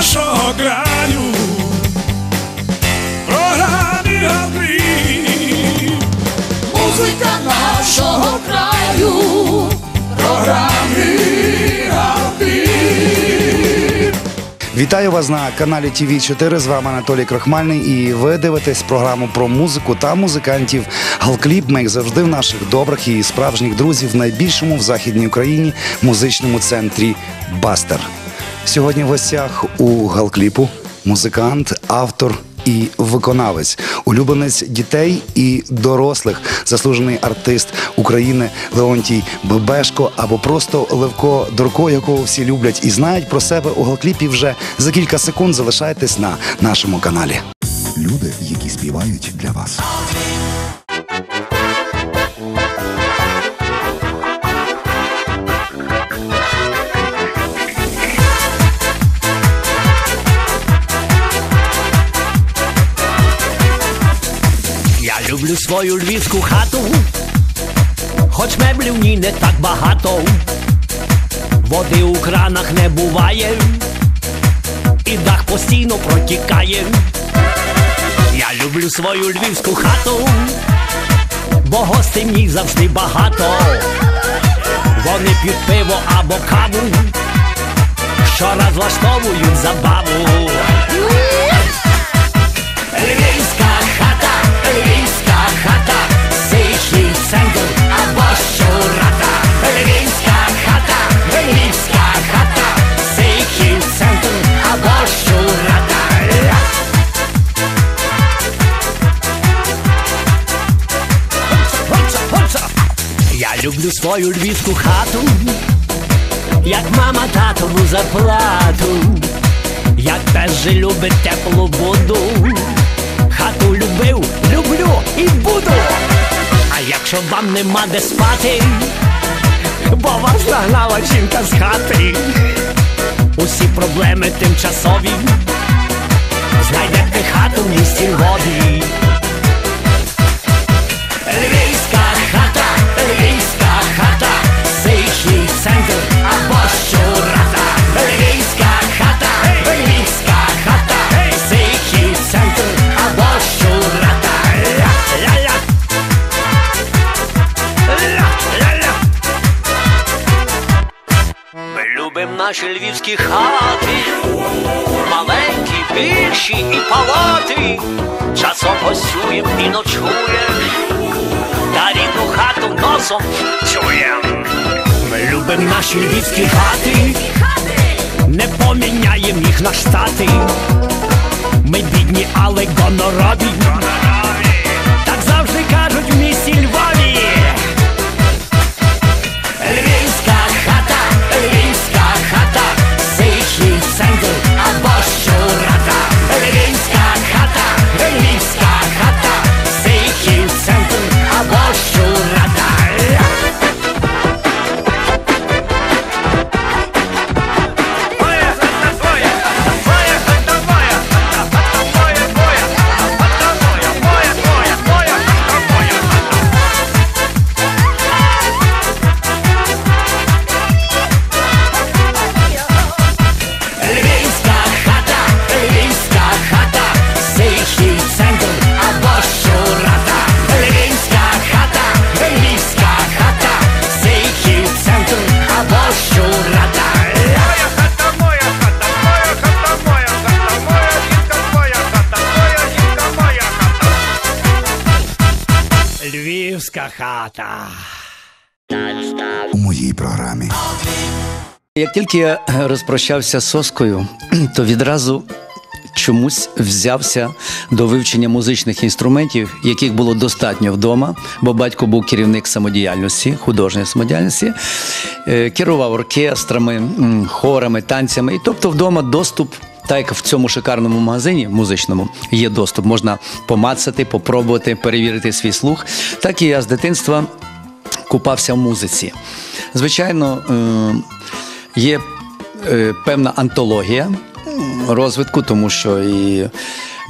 нашого краю. Програмі Галкліп. Музика нашого краю, програмі Галпі. Вітаю вас на каналі ТВ 4 З вами Анатолій Крохмальний. І ви дивитесь програму про музику та музикантів. Галкліп ми як завжди в наших добрих і справжніх друзів в найбільшому в західній Україні музичному центрі Бастер. Сьогодні в гостях у Галкліпу музикант, автор. І виконавець, улюбленець дітей і дорослих, заслужений артист України Леонтій Бебешко або просто Левко Дорко, якого всі люблять і знають про себе у галкліпі вже за кілька секунд. Залишайтесь на нашому каналі. Люди, які співають для вас. Люблю свою львівську хату, хоч меблів в ній не так багато, води у кранах не буває, і дах постійно протікає. Я люблю свою львівську хату, бо гостей в ній завжди багато. Вони п'ють пиво або каву, щораз влаштовують забаву. Львівська Люблю свою львівську хату, як мама татову зарплату. Я теж любить теплу воду. Хату любив, люблю і буду. А якщо вам нема де спати, бо вас нагнала жінка з хати, усі проблеми тимчасові, знайдете хату в місті Львові. Наші хати, маленькі, більші і палати. Часом гостюєм і ночуєм, та рідну хату носом чуєм. Ми любим наші львівські хати, не поміняєм їх на штати. Ми бідні, але гонорові. Львівська. У моїй програмі. Як тільки я розпрощався з соскою, то відразу чомусь взявся до вивчення музичних інструментів, яких було достатньо вдома, бо батько був керівник самодіяльності, художньої самодіяльності, е, керував оркестрами, хорами, танцями. І тобто вдома доступ. Так як в цьому шикарному магазині музичному є доступ, можна помацати, попробувати, перевірити свій слух. Так і я з дитинства купався в музиці. Звичайно, е, є е, певна антологія розвитку, тому що і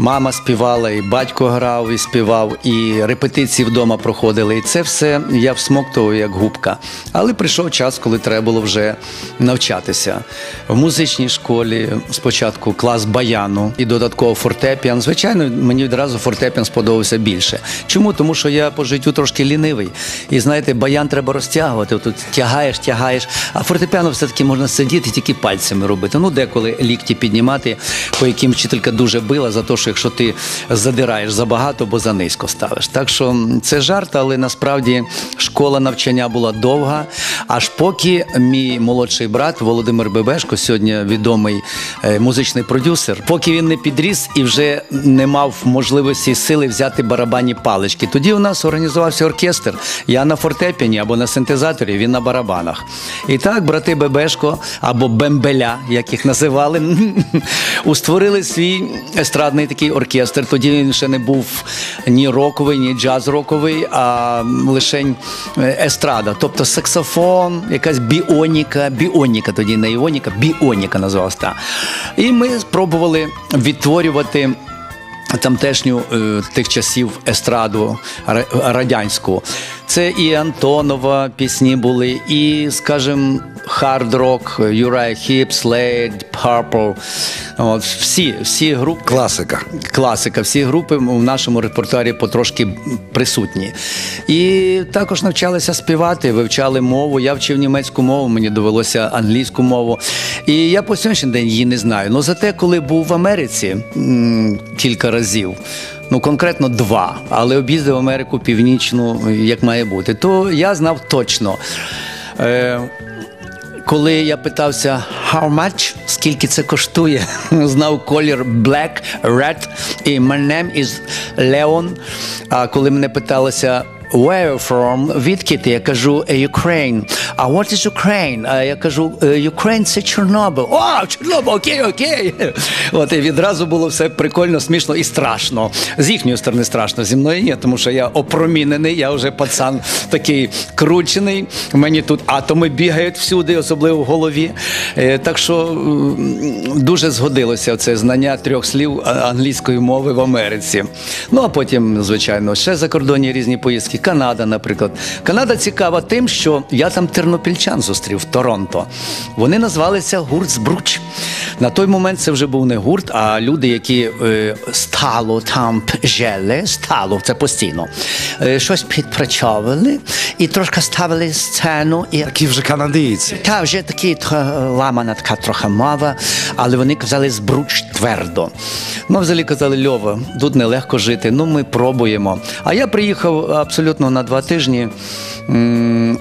Мама співала, і батько грав, і співав, і репетиції вдома проходили. І це все я всмоктував як губка. Але прийшов час, коли треба було вже навчатися. В музичній школі спочатку клас баяну і додатково фортепіан. Звичайно, мені відразу фортепіан сподобався більше. Чому? Тому що я по життю трошки лінивий. І знаєте, баян треба розтягувати. Тут тягаєш, тягаєш. А фортепіано все-таки можна сидіти тільки пальцями робити. Ну, деколи лікті піднімати, по яким вчителька дуже била за те, що якщо ти задираєш забагато, бо за низько ставиш. Так що це жарт, але насправді школа навчання була довга. Аж поки мій молодший брат Володимир Бебешко, сьогодні відомий е, музичний продюсер, поки він не підріс і вже не мав можливості і сили взяти барабанні палички. Тоді у нас організувався оркестр. Я на фортепіані або на синтезаторі, він на барабанах. І так, брати Бебешко або Бембеля, як їх називали, устворили свій естрадний такий оркестр. Тоді він ще не був ні роковий, ні джаз-роковий, а лише естрада. Тобто саксофон, якась біоніка, біоніка, тоді не іоніка, біоніка називалась та. І ми спробували відтворювати тамтешню е, тих часів естраду радянську. Це і Антонова пісні були, і, скажімо, хард-рок, Heep, Slade, Purple. От, всі, всі групи. Класика. Класика, всі групи в нашому репертуарі потрошки присутні. І також навчалися співати, вивчали мову. Я вчив німецьку мову, мені довелося англійську мову. І я по сьогоднішній день її не знаю. Ну зате, коли був в Америці м, кілька разів. Ну, конкретно два, але об'їздив Америку північну, як має бути, то я знав точно. Е, коли я питався how much, скільки це коштує, знав колір black, red і my name is Leon. А коли мене питалися Where you from? Відки? Я кажу Ukraine. А what is Ukraine? А я кажу «Е, Ukraine це Чорнобиль. О, Чорнобиль, окей, окей. От і відразу було все прикольно, смішно і страшно. З їхньої сторони страшно, зі мною ні, тому що я опромінений, я вже пацан такий кручений. Мені тут атоми бігають всюди, особливо в голові. Е, Так що дуже згодилося це знання трьох слів англійської мови в Америці. Ну а потім, звичайно, ще закордонні різні поїздки. Канада, наприклад. Канада цікава тим, що я там тернопільчан зустрів в Торонто. Вони назвалися гурт Збруч. На той момент це вже був не гурт, а люди, які е, стало там жили, стало це постійно. Е, щось підпрацьовували і трошки ставили сцену. І Такі вже канадійці. та вже такі ламана така трохи мова, але вони казали збруч твердо. Ну, взагалі казали, Льова, тут нелегко жити, ну ми пробуємо. А я приїхав абсолютно на два тижні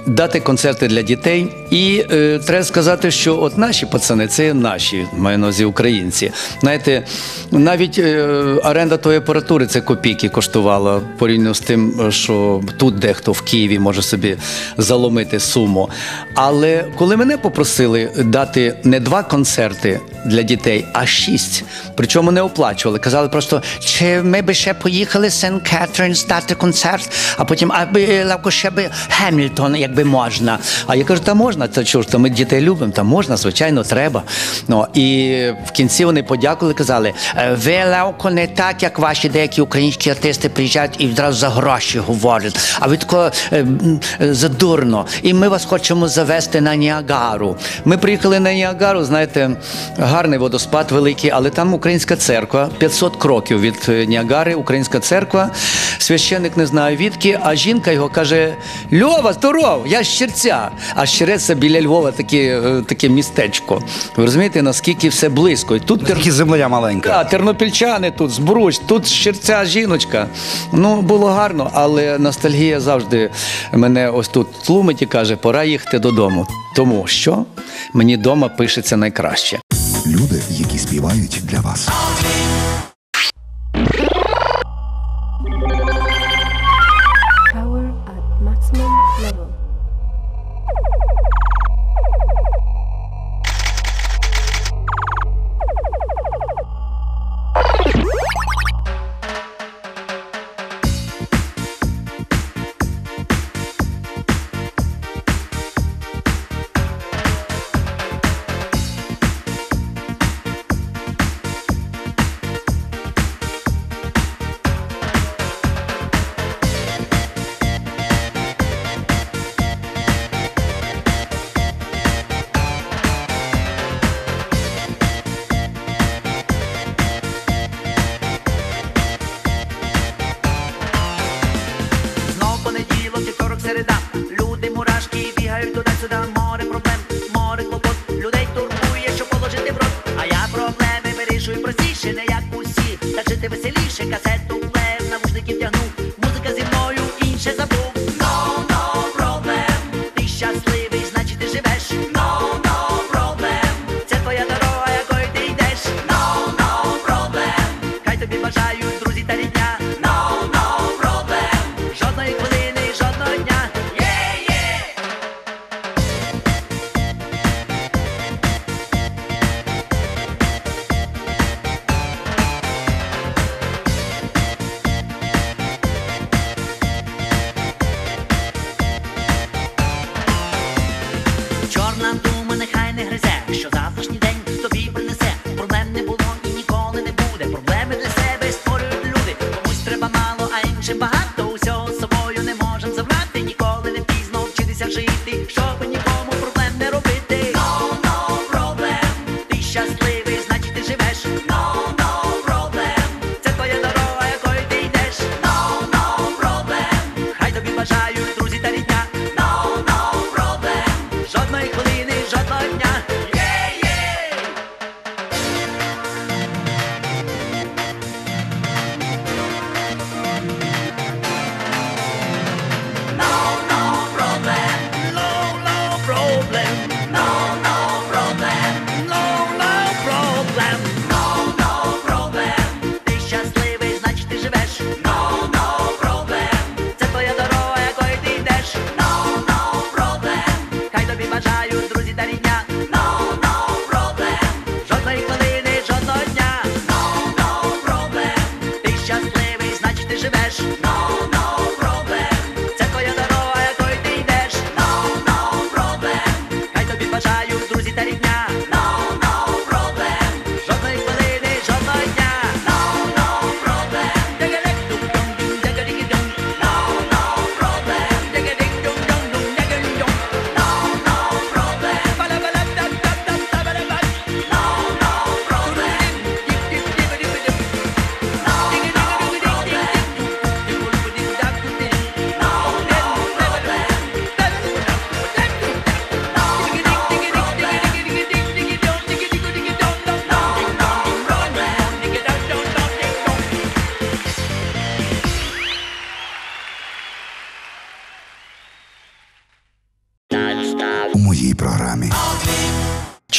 дати концерти для дітей. І е, треба сказати, що от наші пацани, це наші, маю на увазі українці. Знаєте, навіть е, оренда тої апаратури це копійки коштувала порівняно з тим, що тут дехто в Києві може собі заломити суму. Але коли мене попросили дати не два концерти для дітей, а шість, причому не оплачували. Казали просто, чи ми би ще поїхали Сент Кетрінс дати концерт, а потім аби Лавко ще би Гемільтон, якби можна. А я кажу, та можна, це чого то ми дітей любимо, та можна, звичайно, треба. Ну, і в кінці вони подякували, казали, «Е, ви Левко не так, як ваші деякі українські артисти приїжджають і відразу за гроші говорять, а ви тако е, е, задурно. І ми вас хочемо завести на Ніагару. Ми приїхали на Ніагару, знаєте, гарний водоспад великий, але там українська церква, 500 кроків від е, Ніагари, українська церква. Священник не знаю відки, а жінка його каже: Льова, здоров, я з Щерця. А Щерець це біля Львова таке, таке містечко. Ви розумієте, наскільки все близько. І тут Тільки земля маленька. Так, тернопільчани тут, збруч, тут щерця жіночка. Ну, було гарно, але ностальгія завжди мене ось тут тлумить і каже, пора їхати додому. Тому що мені вдома пишеться найкраще. Люди, які співають для вас.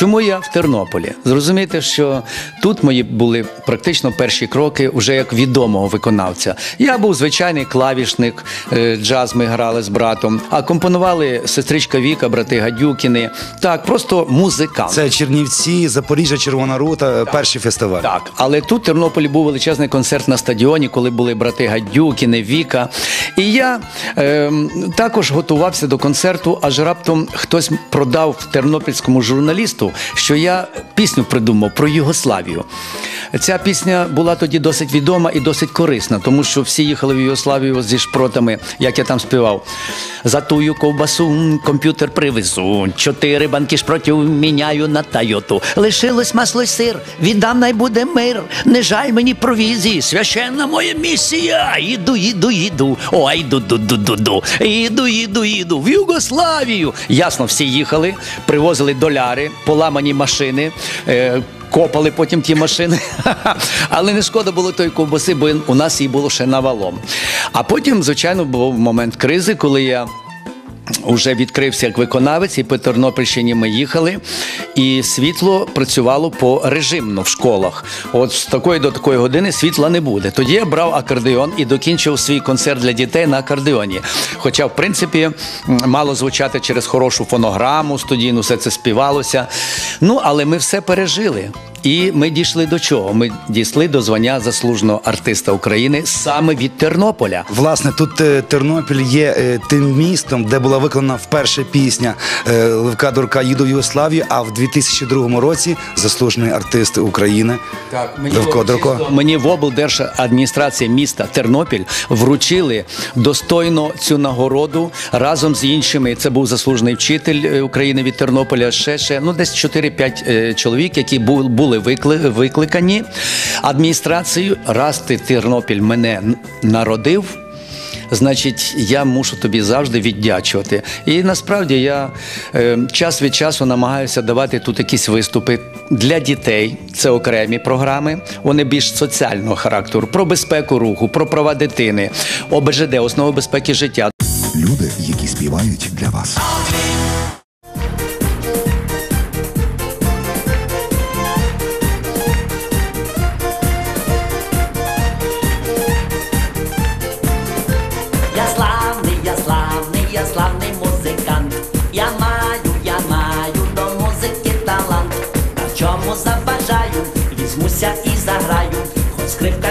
Чому я в Тернополі? Зрозумієте, що тут мої були практично перші кроки вже як відомого виконавця. Я був звичайний клавішник, е, джаз ми грали з братом, а компонували сестричка Віка, брати Гадюкіни. Так, просто музикант. Це Чернівці, Запоріжжя, Червона Рута, перший фестиваль. Так, але тут в Тернополі був величезний концерт на стадіоні, коли були брати Гадюкіни, Віка. І я ем, також готувався до концерту, аж раптом хтось продав тернопільському журналісту, що я пісню придумав про Югославію. Ця пісня була тоді досить відома і досить корисна, тому що всі їхали в Югославію зі шпротами, як я там співав. За тую ковбасу комп'ютер привезу. Чотири банки шпротів міняю на Тойоту. Лишилось масло й сир, віддам най буде мир. Не жаль мені провізії, священна моя місія. Іду, іду, іду. Ой, ду ду ду ду ду Іду, іду, іду. В Югославію. Ясно, всі їхали, привозили доляри, поламані машини. Е, Копали потім ті машини, але не шкода було той ковбаси, бо у нас її було ще навалом. А потім, звичайно, був момент кризи, коли я Уже відкрився як виконавець, і по Тернопільщині ми їхали, і світло працювало по режимно в школах. От з такої до такої години світла не буде. Тоді я брав акордеон і докінчив свій концерт для дітей на акордеоні. Хоча, в принципі, мало звучати через хорошу фонограму студійну, все це співалося. Ну, але ми все пережили. І ми дійшли до чого? Ми дійшли до звання заслуженого артиста України саме від Тернополя. Власне, тут е, Тернопіль є е, тим містом, де була виконана вперше пісня е, Левка Дурка «Їду в Югославію», а в 2002 році заслужений артист України Так, мені Левко Дурко. Мені в облдержадміністрації міста Тернопіль вручили достойно цю нагороду разом з іншими. Це був заслужений вчитель е, України від Тернополя. Ще ще ну десь 4-5 е, чоловік, які бу- були викли- викликані адміністрацією. Раз ти Тернопіль мене народив. значить, я мушу тобі завжди віддячувати. І насправді я е, час від часу намагаюся давати тут якісь виступи для дітей. Це окремі програми. Вони більш соціального характеру, про безпеку руху, про права дитини, ОБЖД, основи безпеки життя. Люди, які співають для вас.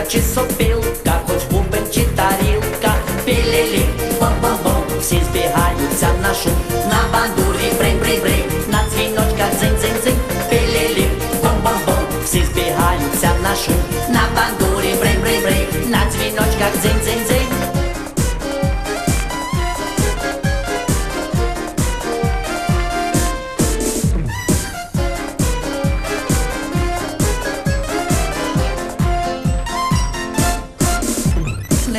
чи сопілка, хоч бубен чи тарілка. Пілілі, бом-бом-бом, всі збігаються на шум. На бандурі бринь-бринь-бринь, на дзвіночках дзинь-дзинь-дзинь. Пілілі, бом-бом-бом, всі збігаються на шум. На бандурі бринь-бринь-бринь, на дзвіночках дзинь-дзинь-дзинь.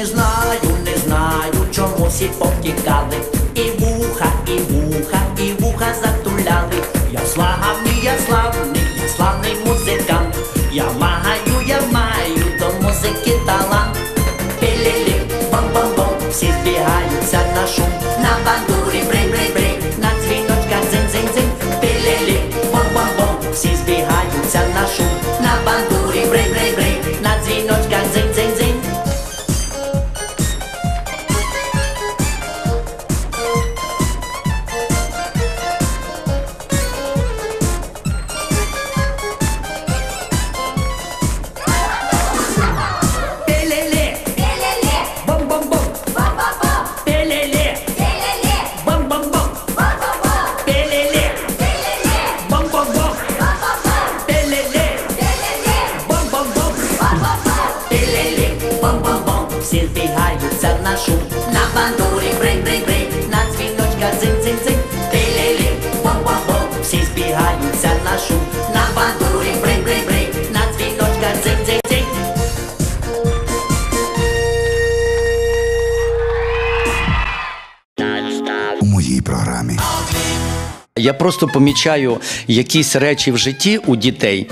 Не знаю, не знаю, чому всі повтікали. І вуха, і вуха, і вуха затуляли. Я славний, я славний, я славний музикант. Я маю, я маю до музики талант. Пілілі, бом-бом-бом, всі збігаються на шум. На бандурі Я просто помічаю якісь речі в житті у дітей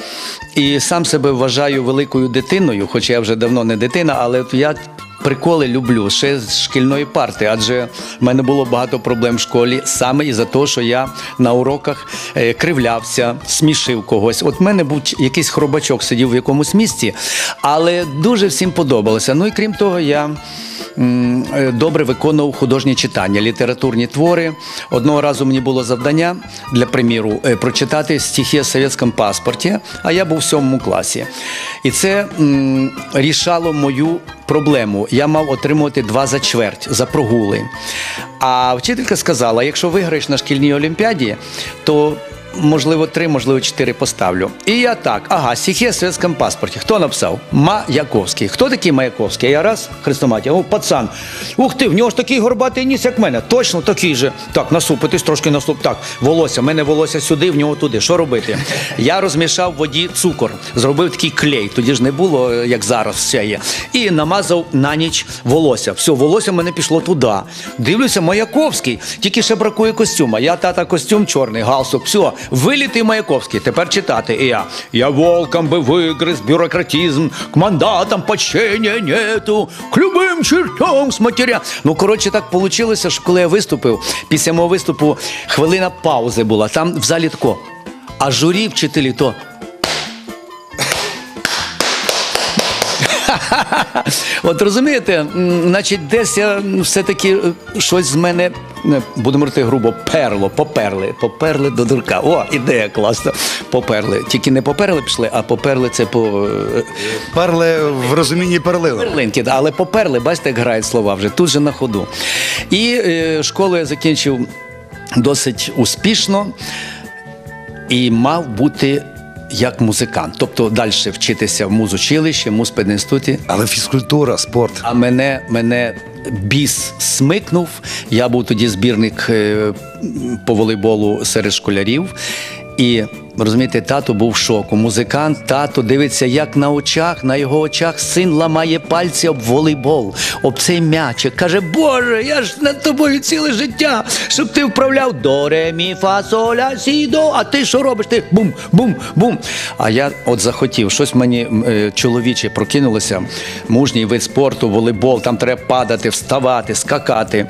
і сам себе вважаю великою дитиною, хоча я вже давно не дитина, але я. Приколи люблю ще з шкільної парти, адже в мене було багато проблем в школі саме із-за того, що я на уроках е, кривлявся, смішив когось. От в мене був якийсь хробачок сидів в якомусь місці, але дуже всім подобалося. Ну і крім того, я добре виконував художні читання, літературні твори. Одного разу мені було завдання для приміру е, прочитати стихи о совєтському паспорті, а я був в сьомому класі. І це рішало мою проблему. Я мав отримувати два за чверть за прогули. А вчителька сказала: якщо виграєш на шкільній олімпіаді, то можливо, три, можливо, чотири поставлю. І я так, ага, стихи о совєтському паспорті. Хто написав? Маяковський. Хто такий Маяковський? Я раз, Хрестоматія, о, пацан. Ух ти, в нього ж такий горбатий ніс, як в мене. Точно такий же. Так, насупитись, трошки насуп. Так, волосся, в мене волосся сюди, в нього туди. Що робити? Я розмішав в воді цукор, зробив такий клей. Тоді ж не було, е, як зараз все є. І намазав на ніч волосся. Все, волосся в мене пішло туди. Дивлюся, Маяковський. Тільки ще бракує костюма. Я тата костюм чорний, галстук. Все, вилітий Маяковський. Тепер читати. І я. Я волком би вигриз бюрократизм, к мандатам почення нету, к любим чертям з матеря. Ну, коротше, так вийшло, що коли я виступив, після мого виступу хвилина паузи була. Там в залі тако. А журі вчителі то. От розумієте, значить, десь я все-таки е, щось з мене, будемо говорити грубо, перло, поперли, поперли до дурка. О, ідея класна. Поперли. Тільки не поперли пішли, а поперли це по е, Перли в розумінні перлили. перлинки. да, Але поперли, бачите, як грають слова вже тут же на ходу. І е, школу я закінчив досить успішно і мав бути. Як музикант, тобто далі вчитися в музучилищі, в музпединституті. Але фізкультура, спорт. А мене, мене біс смикнув. Я був тоді збірник е, по волейболу серед школярів. І Розумієте, тато був в шоку. Музикант, тато дивиться, як на очах, на його очах син ламає пальці об волейбол, об цей м'ячик. Каже, Боже, я ж над тобою ціле життя, щоб ти вправляв до ре, мі, фа, соля, сі. А ти що робиш? Ти бум, бум, бум. А я от захотів, щось мені е, чоловіче прокинулося. Мужній вид спорту, волейбол, там треба падати, вставати, скакати.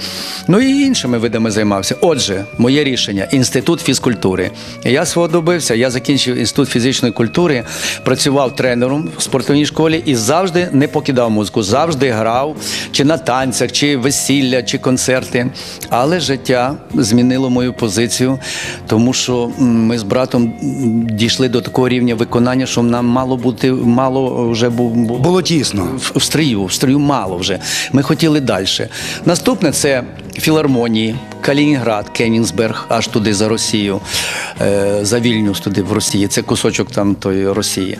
Ну і іншими видами займався. Отже, моє рішення інститут фізкультури. Я свого добився. Я закінчив інститут фізичної культури, працював тренером в спортивній школі і завжди не покидав музику. Завжди грав чи на танцях, чи весілля, чи концерти. Але життя змінило мою позицію, тому що ми з братом дійшли до такого рівня виконання, що нам мало бути мало вже був- Було тісно. в, в стрію, в стрію мало вже. Ми хотіли далі. Наступне це філармонії, Калінінград, Кенігсберг, аж туди за Росію, е, за Вільнюс туди в Росії. Це кусочок там тої Росії.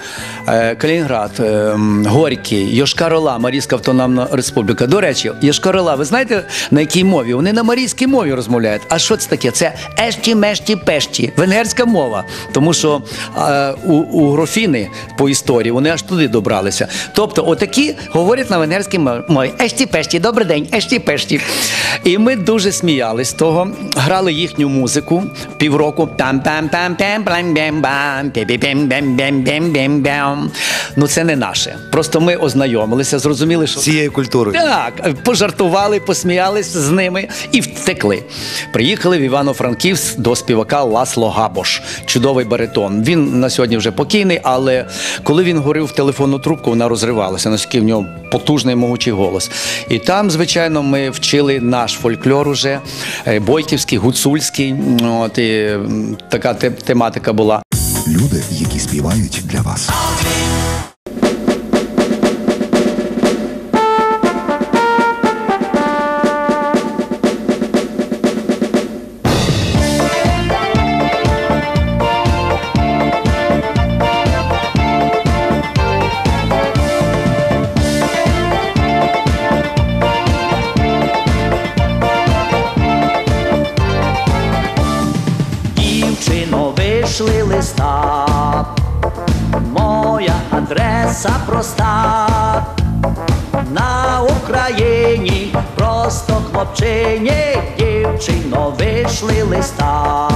Е, Калінінград, е, Горький, Йошкар-Ола, Марійська автономна республіка. До речі, Йошкар-Ола, ви знаєте на якій мові? Вони на марійській мові розмовляють. А що це таке? Це ешті, мешті, пешті, венгерська мова. Тому що у, у грофіни по історії вони аж туди добралися. Тобто, отакі говорять на венгерській мові. Ешті пешті, добрий день, ешті пешті. І ми дуже сміялись з того, грали їхню музику півроку. Ну це не наше. Просто ми ознайомилися, зрозуміли, що Цією культурою. так, пожартували, посміялись з ними і втекли. Приїхали в Івано-Франківськ до співака Ласло Габош, чудовий баритон. Він на сьогодні вже покійний, але коли він говорив в телефонну трубку, вона розривалася, наскільки в нього потужний могучий голос. І там, звичайно, ми вчили наш фольклор уже, е, бойківський, гуцульський. От, і така те- тематика була. Люди, які співають для вас. Адреса проста. На Україні просто хлопчині, дівчино, вийшли листа.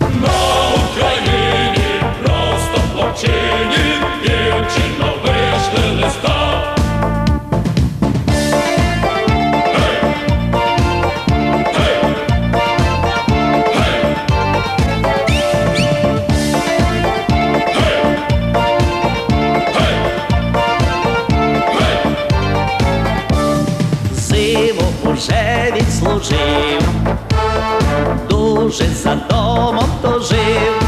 На Україні просто хлопчині, дівчино zaslužil Duže sa domom to živ